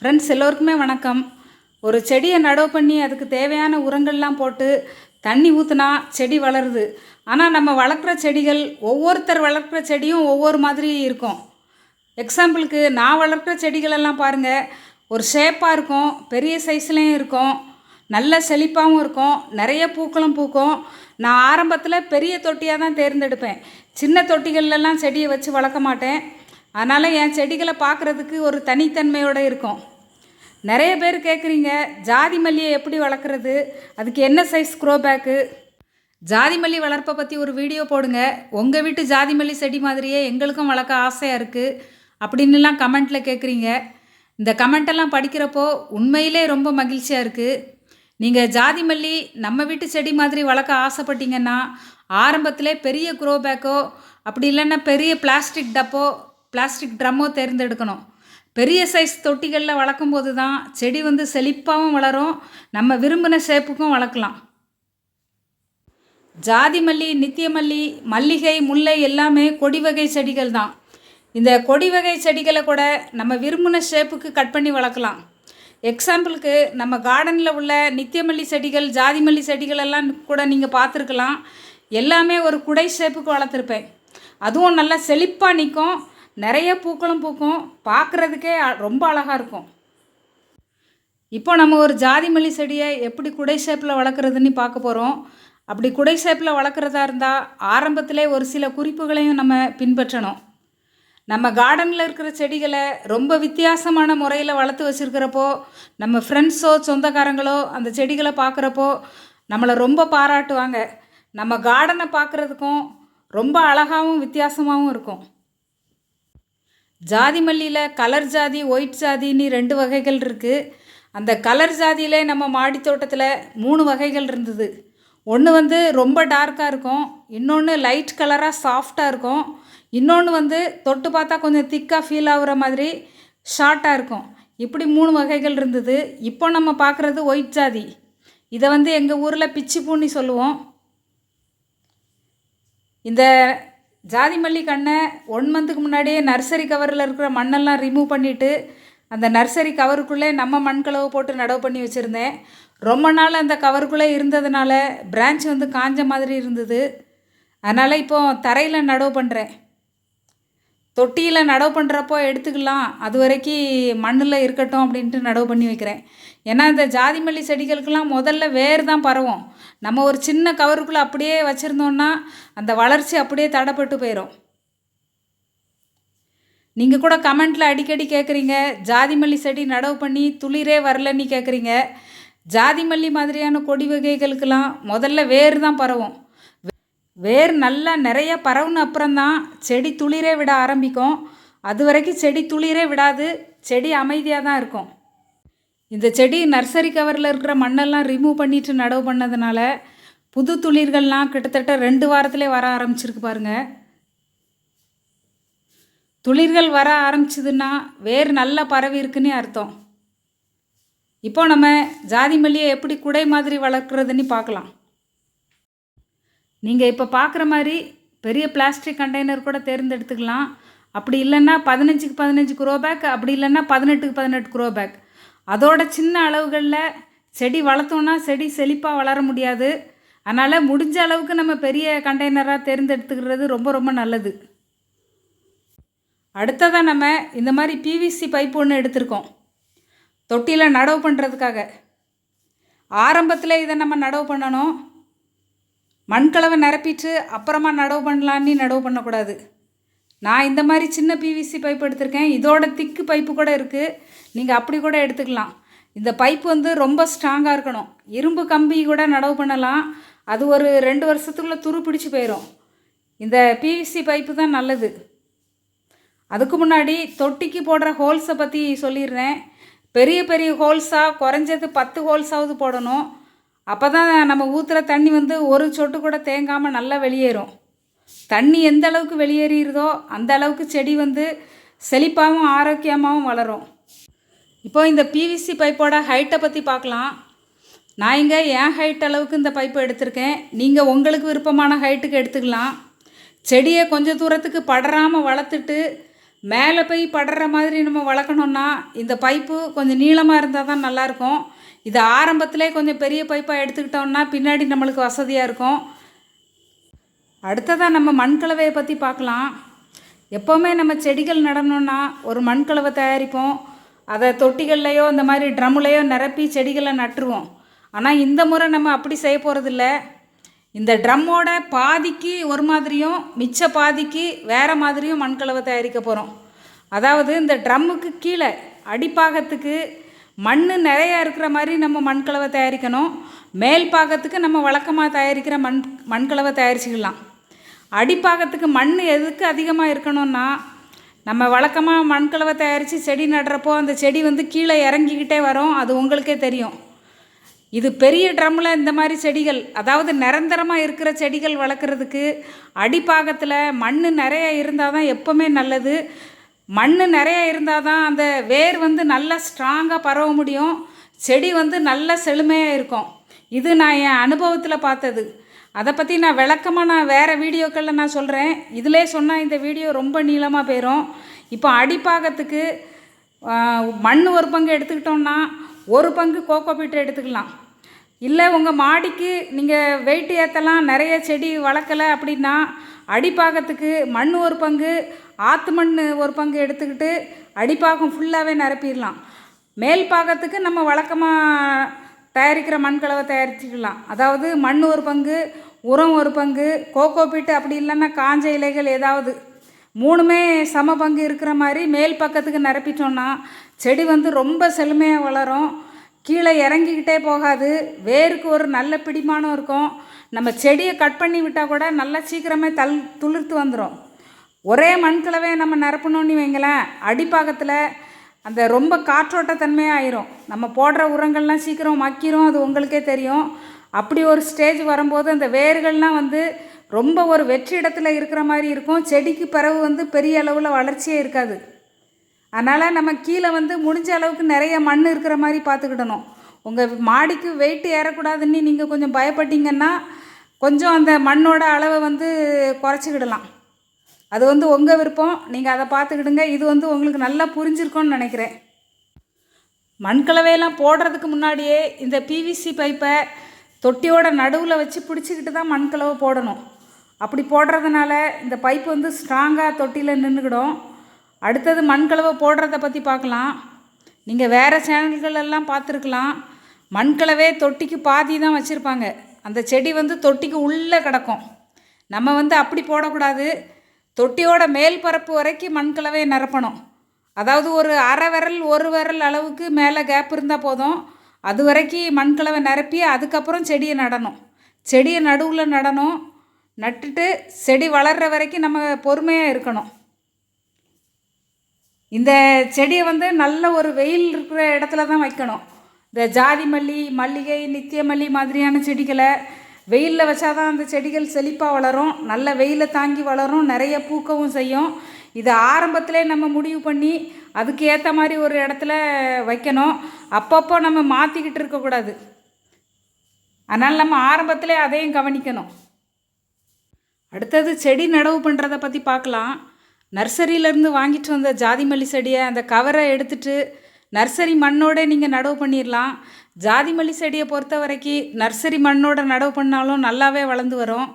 Friends எல்லோருக்குமே வணக்கம். ஒரு செடியை நடவு பண்ணி அதுக்கு தேவையான உரங்கள்லாம் போட்டு தண்ணி ஊற்றுனா செடி வளருது. ஆனால் நம்ம வளர்க்குற செடிகள் ஒவ்வொருத்தர் வளர்க்குற செடியும் ஒவ்வொரு மாதிரி இருக்கும். எக்ஸாம்பிளுக்கு நான் வளர்க்குற செடிகளெல்லாம் பாருங்கள் ஒரு ஷேப்பாக இருக்கும் பெரிய சைஸ்லேயும் இருக்கும் நல்ல செழிப்பாகவும் இருக்கும் நிறைய பூக்களும் பூக்கும். நான் ஆரம்பத்தில் பெரிய தொட்டியாக தான் தேர்ந்தெடுப்பேன். சின்ன தொட்டிகள்லாம் செடியை வச்சு வளர்க்க மாட்டேன். அதனால் என் செடிகளை பார்க்குறதுக்கு ஒரு தனித்தன்மையோடு இருக்கும். நிறைய பேர் கேட்குறீங்க ஜாதி மல்லியை எப்படி வளர்க்குறது அதுக்கு என்ன சைஸ் க்ரோ பேக்கு ஜாதி மல்லி வளர்ப்பை பற்றி ஒரு வீடியோ போடுங்க. உங்கள் வீட்டு ஜாதி மல்லி செடி மாதிரியே எங்களுக்கும் வளர்க்க ஆசையாக இருக்குது அப்படின்னுலாம் கமெண்ட்டில் கேட்குறீங்க இந்த கமெண்டெல்லாம் படிக்கிறப்போ உண்மையிலே ரொம்ப மகிழ்ச்சியாக இருக்குது நீங்கள் ஜாதி மல்லி நம்ம வீட்டு செடி மாதிரி வளர்க்க ஆசைப்பட்டீங்கன்னா ஆரம்பத்திலே பெரிய க்ரோ பேக்கோ அப்படி இல்லைன்னா பெரிய பிளாஸ்டிக் டப்போ பிளாஸ்டிக் ட்ரம்மோ தேர்ந்தெடுக்கணும். பெரிய சைஸ் தொட்டிகளில் வளர்க்கும் போது தான் செடி வந்து செழிப்பாகவும் வளரும். நம்ம விரும்பின ஷேப்புக்கும் வளர்க்கலாம். ஜாதி மல்லி நித்தியமல்லி மல்லிகை முல்லை எல்லாமே கொடி வகை செடிகள் தான். இந்த கொடி வகை செடிகளை கூட நம்ம விரும்பின ஷேப்புக்கு கட் பண்ணி வளர்க்கலாம். எக்ஸாம்பிளுக்கு நம்ம கார்டனில் உள்ள நித்தியமல்லி செடிகள் ஜாதி மல்லி செடிகள் எல்லாம் கூட நீங்கள் பார்த்துருக்கலாம். எல்லாமே ஒரு குடை ஷேப்புக்கு வளர்த்துருப்பேன். அதுவும் நல்லா செழிப்பாக நிற்கும். நிறைய பூக்களும் பூக்கும். பார்க்குறதுக்கே அ- ரொம்ப அழகாக இருக்கும். இப்போ நம்ம ஒரு ஜாதி மல்லி செடியை எப்படி குடை ஷேப்பில் வளர்க்குறதுன்னு பார்க்க போகிறோம் அப்படி குடை ஷேப்பில் வளர்க்குறதா இருந்தால் ஆரம்பத்திலே ஒரு சில குறிப்புகளையும் நம்ம பின்பற்றணும். நம்ம கார்டனில் இருக்கிற செடிகளை ரொம்ப வித்தியாசமான முறையில் வளர்த்து வச்சுருக்கிறப்போ நம்ம ஃப்ரெண்ட்ஸோ சொந்தக்காரங்களோ அந்த செடிகளை பார்க்குறப்போ நம்மளை ரொம்ப பாராட்டுவாங்க. நம்ம கார்டனை பார்க்குறதுக்கும் ரொம்ப அழகாகவும் வித்தியாசமாகவும் இருக்கும். ஜாதி மல்லியில் கலர் ஜாதி ஒயிட் ஜாதின்னு ரெண்டு வகைகள் இருக்குது அந்த கலர் ஜாதியிலே நம்ம மாடி தோட்டத்தில் மூணு வகைகள் இருந்தது. ஒன்று வந்து ரொம்ப டார்க்காக இருக்கும். இன்னொன்று லைட் கலராக சாஃப்டாக இருக்கும். இன்னொன்று வந்து தொட்டு பார்த்தா கொஞ்சம் திக்காக ஃபீல் ஆகுற மாதிரி ஷார்ட்டாக இருக்கும். இப்படி மூணு வகைகள் இருந்தது. இப்போ நம்ம பார்க்குறது ஒயிட் ஜாதி. இதை வந்து எங்கள் ஊரில் பிச்சி பூன்னு சொல்லுவோம். இந்த ஜாதி மல்லி கண்ணை ஒன் மந்த்துக்கு முன்னாடியே நர்சரி கவரில் இருக்கிற மண்ணெல்லாம் ரிமூவ் பண்ணிவிட்டு அந்த நர்சரி கவருக்குள்ளே நம்ம மண்கலவை போட்டு நடவு பண்ணி வச்சுருந்தேன். ரொம்ப நாள் அந்த கவருக்குள்ளே இருந்ததுனால பிரான்ச் வந்து காஞ்ச மாதிரி இருந்தது. அதனால் இப்போ தரையில் நடவு பண்ணுறேன் தொட்டியில் நடவு பண்ணுறப்போ எடுத்துக்கலாம். அது வரைக்கும் மண்ணில் இருக்கட்டும் அப்படின்ட்டு நடவு பண்ணி வைக்கிறேன். ஏன்னா இந்த ஜாதி மல்லி செடிகளுக்கெல்லாம் முதல்ல வேர் தான் பரவும். நம்ம ஒரு சின்ன கவருக்குள்ளே அப்படியே வச்சுருந்தோன்னா அந்த வளர்ச்சி அப்படியே தடைப்பட்டு போயிடும் நீங்கள் கூட கமெண்ட்டில் அடிக்கடி கேட்குறீங்க ஜாதி மல்லி செடி நடவு பண்ணி துளிரே வரலன்னு கேட்குறீங்க ஜாதி மல்லி மாதிரியான கொடி வகைகளுக்கெல்லாம் முதல்ல வேர் தான் பரவும். வேர் நல்லா நிறைய பரவுன அப்புறம்தான் செடி துளிரே விட ஆரம்பிக்கும். அது வரைக்கும் செடி துளிரே விடாது செடி அமைதியாக தான் இருக்கும். இந்த செடி நர்சரி கவரில் இருக்கிற மண்ணெல்லாம் ரிமூவ் பண்ணிட்டு நடவு பண்ணதுனால புது துளிர்கள்லாம் கிட்டத்தட்ட ரெண்டு வாரத்திலே வர ஆரம்பிச்சிருக்கு பாருங்க. துளிர்கள் வர ஆரம்பிச்சதுன்னா வேர் நல்லா பரவி இருக்குன்னு அர்த்தம். இப்போ நம்ம ஜாதி மல்லியை எப்படி குடை மாதிரி வளர்க்குறதுன்னு பார்க்கலாம். நீங்கள் இப்போ பார்க்குற மாதிரி பெரிய பிளாஸ்டிக் கண்டெய்னர் கூட தேர்ந்தெடுத்துக்கலாம். அப்படி இல்லைன்னா பதினஞ்சுக்கு பதினஞ்சு குரோ பேக் அப்படி இல்லைன்னா பதினெட்டுக்கு பதினெட்டு குரோ பேக் அதோட சின்ன அளவுகளில் செடி வளர்த்தோன்னா செடி செழிப்பாக வளர முடியாது. அதனால் முடிஞ்ச அளவுக்கு நம்ம பெரிய கண்டெய்னராக தேர்ந்தெடுத்துக்கிறது ரொம்ப ரொம்ப நல்லது. அடுத்ததாக நம்ம இந்த மாதிரி பிவிசி பைப் ஒன்று எடுத்திருக்கோம். தொட்டியில் நடவு பண்ணுறதுக்காக ஆரம்பத்தில் இதை நம்ம நடவு பண்ணணும். மண்கலவை நிரப்பிட்டு அப்புறமா நடவு பண்ணலான்னு நடவு பண்ணக்கூடாது. நான் இந்த மாதிரி சின்ன பிவிசி பைப் எடுத்திருக்கேன். இதோட திக்கு பைப்பு கூட இருக்குது நீங்கள் அப்படி கூட எடுத்துக்கலாம். இந்த பைப் வந்து ரொம்ப ஸ்ட்ராங்காக இருக்கணும். இரும்பு கம்பி கூட நடவு பண்ணலாம். அது ஒரு ரெண்டு வருஷத்துக்குள்ளே துரு பிடிச்சி போயிடும் இந்த பிவிசி பைப்பு தான் நல்லது. அதுக்கு முன்னாடி தொட்டிக்கு போடுற ஹோல்ஸை பற்றி சொல்லிடுறேன். பெரிய பெரிய ஹோல்ஸாக குறைஞ்சது பத்து ஹோல்ஸாவது போடணும். அப்போ தான் நம்ம ஊற்றுற தண்ணி வந்து ஒரு சொட்டு கூட தேங்காமல் நல்லா வெளியேறும். தண்ணி எந்த அளவுக்கு வெளியேறிடுதோ அந்த அளவுக்கு செடி வந்து செழிப்பாகவும் ஆரோக்கியமாகவும் வளரும். இப்போ இந்த பிவிசி பைப்போட ஹைட்டை பற்றி பார்க்கலாம். நான் இங்கே என் ஹைட் அளவுக்கு இந்த பைப்பை எடுத்திருக்கேன். நீங்கள் உங்களுக்கு விருப்பமான ஹைட்டுக்கு எடுத்துக்கலாம். செடியை கொஞ்சம் தூரத்துக்கு படராமல் வளர்த்துட்டு மேலே போய் படுற மாதிரி நம்ம வளர்க்கணுன்னா இந்த பைப்பு கொஞ்சம் நீளமாக இருந்தால் தான் நல்லாயிருக்கும். இது ஆரம்பத்திலே கொஞ்சம் பெரிய பைப்பாக எடுத்துக்கிட்டோம்னா பின்னாடி நம்மளுக்கு வசதியாக இருக்கும். அடுத்ததாக நம்ம மண்கலவையை பற்றி பார்க்கலாம். எப்போவுமே நம்ம செடிகள் நடணும்னா ஒரு மண்கலவை தயாரிப்போம். அதை தொட்டிகள்லையோ இந்த மாதிரி ட்ரம்முலையோ நிரப்பி செடிகளை நட்டுருவோம். ஆனால் இந்த முறை நம்ம அப்படி செய்ய போகிறதில்ல இந்த ட்ரம்மோட பாதிக்கு ஒரு மாதிரியும் மிச்ச பாதிக்கு வேறு மாதிரியும் மண்கலவை தயாரிக்க போகிறோம் அதாவது இந்த ட்ரம்முக்கு கீழே அடிப்பாகத்துக்கு மண் நிறையா இருக்கிற மாதிரி நம்ம மண்கலவை தயாரிக்கணும். மேல் பாகத்துக்கு நம்ம வழக்கமாக தயாரிக்கிற மண் மண்கலவை தயாரிச்சுக்கலாம். அடிப்பாகத்துக்கு மண் எதுக்கு அதிகமாக இருக்கணும்னா நம்ம வழக்கமாக மண்கலவை தயாரித்து செடி நடுறப்போ அந்த செடி வந்து கீழே இறங்கிக்கிட்டே வரும் அது உங்களுக்கே தெரியும். இது பெரிய ட்ரம்மில் இந்த மாதிரி செடிகள் அதாவது நிரந்தரமாக இருக்கிற செடிகள் வளர்க்குறதுக்கு அடிப்பாகத்தில் மண் நிறைய இருந்தால் தான் எப்போவுமே நல்லது. மண் நிறைய இருந்தால் தான் அந்த வேர் வந்து நல்லா ஸ்ட்ராங்காக பரவ முடியும். செடி வந்து நல்ல செழுமையாக இருக்கும். இது நான் என் அனுபவத்தில் பார்த்தது. அதை பற்றி நான் விளக்கமாக நான் வேறு வீடியோக்களில் நான் சொல்கிறேன் இதிலே சொன்னால் இந்த வீடியோ ரொம்ப நீளமாக போயிடும் இப்போ அடிப்பாகத்துக்கு மண் ஒரு பங்கு எடுத்துக்கிட்டோம்னா ஒரு பங்கு கோகோ பீட்டை எடுத்துக்கலாம். இல்லை உங்கள் மாடிக்கு நீங்கள் வெயிட் ஏற்றலாம் நிறைய செடி வளர்க்கலை அப்படின்னா அடிப்பாகத்துக்கு மண் ஒரு பங்கு ஆற்று மண் ஒரு பங்கு எடுத்துக்கிட்டு அடிப்பாகம் ஃபுல்லாகவே நிரப்பிடலாம். மேல் பாகத்துக்கு நம்ம வழக்கமாக தயாரிக்கிற மண்கலவை தயாரிச்சுக்கலாம். அதாவது மண் ஒரு பங்கு உரம் ஒரு பங்கு கோகோ பீட்டு அப்படி இல்லைன்னா காஞ்ச இலைகள் ஏதாவது. மூணுமே சம பங்கு இருக்கிற மாதிரி மேல் பக்கத்துக்கு நிரப்பிட்டோன்னா செடி வந்து ரொம்ப செழுமையாக வளரும். கீழே இறங்கிக்கிட்டே போகாது. வேருக்கு ஒரு நல்ல பிடிமானம் இருக்கும். நம்ம செடியை கட் பண்ணி விட்டால் கூட நல்லா சீக்கிரமே தல் துளிர்த்து வந்துடும் ஒரே மண்கிழவே நம்ம நிரப்பணும்னு வைங்களேன். அடிப்பாகத்தில் அந்த ரொம்ப காற்றோட்டத்தன்மையாக ஆயிரும். நம்ம போடுற உரங்கள்லாம் சீக்கிரம் மக்கிரும் அது உங்களுக்கே தெரியும். அப்படி ஒரு ஸ்டேஜ் வரும்போது அந்த வேர்கள்லாம் வந்து ரொம்ப ஒரு வெற்றி இடத்துல இருக்கிற மாதிரி இருக்கும். செடிக்கு பறவு வந்து பெரிய அளவில் வளர்ச்சியே இருக்காது. அதனால் நம்ம கீழே வந்து முடிஞ்ச அளவுக்கு நிறைய மண் இருக்கிற மாதிரி பார்த்துக்கிடணும். உங்கள் மாடிக்கு வெயிட் ஏறக்கூடாதுன்னு நீங்கள் கொஞ்சம் பயப்பட்டீங்கன்னா கொஞ்சம் அந்த மண்ணோட அளவை வந்து குறைச்சிக்கிடலாம். அது வந்து உங்கள் விருப்பம். நீங்கள் அதை பார்த்துக்கிடுங்க. இது வந்து உங்களுக்கு நல்லா புரிஞ்சிருக்கோன்னு நினைக்கிறேன். மண்கலவையெல்லாம் போடுறதுக்கு முன்னாடியே இந்த பிவிசி பைப்பை தொட்டியோட நடுவில் வச்சு பிடிச்சிக்கிட்டு தான் மண்கலவை போடணும். அப்படி போடுறதுனால இந்த பைப் வந்து ஸ்ட்ராங்காக தொட்டியில் நின்றுக்கிடும் அடுத்தது மண்கலவை போடுறத பற்றி பார்க்கலாம். நீங்கள் வேறு சேனல்கள் எல்லாம் பார்த்துருக்கலாம். மண்கலவே தொட்டிக்கு பாதி தான் வச்சுருப்பாங்க. அந்த செடி வந்து தொட்டிக்கு உள்ளே கிடக்கும். நம்ம வந்து அப்படி போடக்கூடாது. தொட்டியோட மேல் பரப்பு வரைக்கும் மண்கலவையை நிரப்பணும். அதாவது ஒரு அரை விரல் ஒரு விரல் அளவுக்கு மேலே கேப் இருந்தால் போதும். அது வரைக்கும் மண்கலவை நிரப்பி அதுக்கப்புறம் செடியை நடணும். செடியை நடுவில் நடணும். நட்டுட்டு செடி வளர்கிற வரைக்கும் நம்ம பொறுமையாக இருக்கணும். இந்த செடியை வந்து நல்ல ஒரு வெயில் இருக்கிற இடத்துல தான் வைக்கணும். இந்த ஜாதி மல்லி மல்லிகை நித்திய மல்லி மாதிரியான செடிகளை வெயிலில் வச்சா தான் அந்த செடிகள் செழிப்பாக வளரும். நல்ல வெயிலை தாங்கி வளரும். நிறைய பூக்கவும் செய்யும். இதை ஆரம்பத்திலே நம்ம முடிவு பண்ணி அதுக்கு ஏற்ற மாதிரி ஒரு இடத்துல வைக்கணும். அப்பப்போ நம்ம மாற்றிக்கிட்டு இருக்கக்கூடாது. அதனால் நம்ம ஆரம்பத்திலே அதையும் கவனிக்கணும். அடுத்தது செடி நடவு பண்ணுறத பற்றி பார்க்கலாம் நர்சரியிலேருந்து வாங்கிட்டு வந்த ஜாதி மல்லி செடியை அந்த கவரை எடுத்துட்டு நர்சரி மண்ணோட நீங்கள் நடவு பண்ணிடலாம் ஜாதி மல்லி செடியை பொறுத்த வரைக்கும் நர்சரி மண்ணோட நடவு பண்ணாலும் நல்லாவே வளர்ந்து வரும்.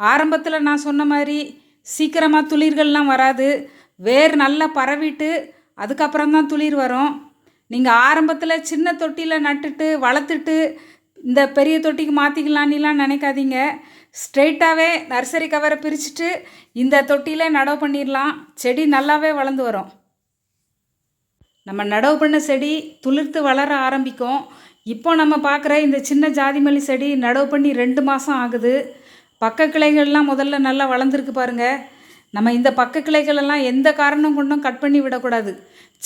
ஆரம்பத்தில் நான் சொன்ன மாதிரி சீக்கிரமாக துளிர்கள்லாம் வராது. வேர் நல்லா பரவிட்டு அதுக்கப்புறம் தான் துளிர் வரும். நீங்கள் ஆரம்பத்தில் சின்ன தொட்டியில் நட்டுட்டு வளர்த்துட்டு இந்த பெரிய தொட்டிக்கு மாற்றிக்கலான்லாம் நினைக்காதீங்க. ஸ்ட்ரெயிட்டாகவே நர்சரி கவரை பிரிச்சுட்டு இந்த தொட்டியில் நடவு பண்ணிடலாம் செடி நல்லாவே வளர்ந்து வரும். நம்ம நடவு பண்ண செடி துளிர்த்து வளர ஆரம்பிக்கும். இப்போ நம்ம பார்க்குற இந்த சின்ன ஜாதிமல்லி செடி நடவு பண்ணி ரெண்டு மாதம் ஆகுது. பக்க கிளைகள்லாம் முதல்ல நல்லா வளர்ந்துருக்கு பாருங்கள் நம்ம இந்த பக்க கிளைகளெல்லாம் எந்த காரணம் கொண்டும் கட் பண்ணி விடக்கூடாது.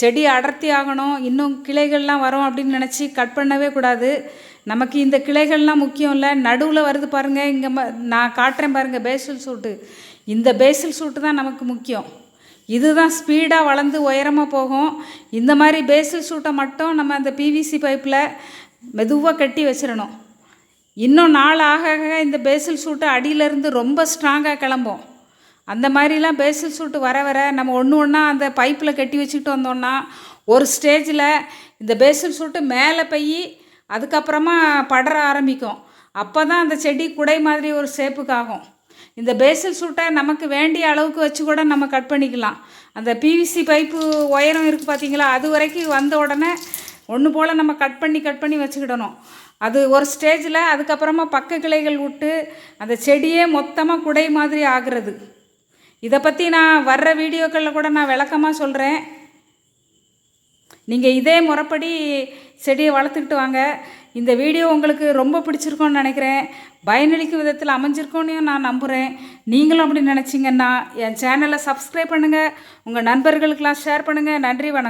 செடி அடர்த்தி ஆகணும். இன்னும் கிளைகள்லாம் வரும் அப்படின்னு நினச்சி கட் பண்ணவே கூடாது. நமக்கு இந்த கிளைகள்லாம் முக்கியம் இல்லை நடுவில் வருது பாருங்கள் இங்கே ம நான் காட்டுறேன் பாருங்கள் பேசில் சூட்டு இந்த பேசில் சூட்டு தான் நமக்கு முக்கியம். இதுதான் ஸ்பீடாக வளர்ந்து உயரமாக போகும். இந்த மாதிரி பேசில் சூட்டை மட்டும் நம்ம அந்த பிவிசி பைப்பில் மெதுவாக கட்டி வச்சிடணும். இன்னும் நாள் ஆக ஆக இந்த பேசில் சூட்டு அடியிலேருந்து ரொம்ப ஸ்ட்ராங்காக கிளம்பும். அந்த மாதிரிலாம் பேசில் சூட்டு வர வர நம்ம ஒன்று ஒன்றா அந்த பைப்பில் கட்டி வச்சுக்கிட்டு வந்தோன்னா ஒரு ஸ்டேஜில் இந்த பேசில் சூட்டு மேலே போய் அதுக்கப்புறமா படர ஆரம்பிக்கும். அப்போ தான் அந்த செடி குடை மாதிரி ஒரு ஷேப்புக்கு ஆகும் இந்த பேசில் சூட்டை நமக்கு வேண்டிய அளவுக்கு வச்சு கூட நம்ம கட் பண்ணிக்கலாம். அந்த பிவிசி பைப்பு உயரம் இருக்குது பார்த்தீங்களா அது வரைக்கும் வந்த உடனே ஒன்று போல் நம்ம கட் பண்ணி கட் பண்ணி வச்சுக்கிடணும். அது ஒரு ஸ்டேஜில் அதுக்கப்புறமா பக்க கிளைகள் விட்டு அந்த செடியே மொத்தமாக குடை மாதிரி ஆகிறது. இதை பற்றி நான் வர்ற வீடியோக்களில் கூட நான் விளக்கமாக சொல்கிறேன் நீங்கள் இதே முறைப்படி செடியை வளர்த்துக்கிட்டு வாங்க. இந்த வீடியோ உங்களுக்கு ரொம்ப பிடிச்சிருக்கோன்னு நினைக்கிறேன். பயனளிக்கும் விதத்தில் அமைஞ்சிருக்கோன்னு நான் நம்புகிறேன் நீங்களும் அப்படி நினச்சிங்கன்னா என் சேனலை சப்ஸ்கிரைப் பண்ணுங்கள் உங்கள் நண்பர்களுக்கெல்லாம் ஷேர் பண்ணுங்கள் நன்றி வணக்கம்.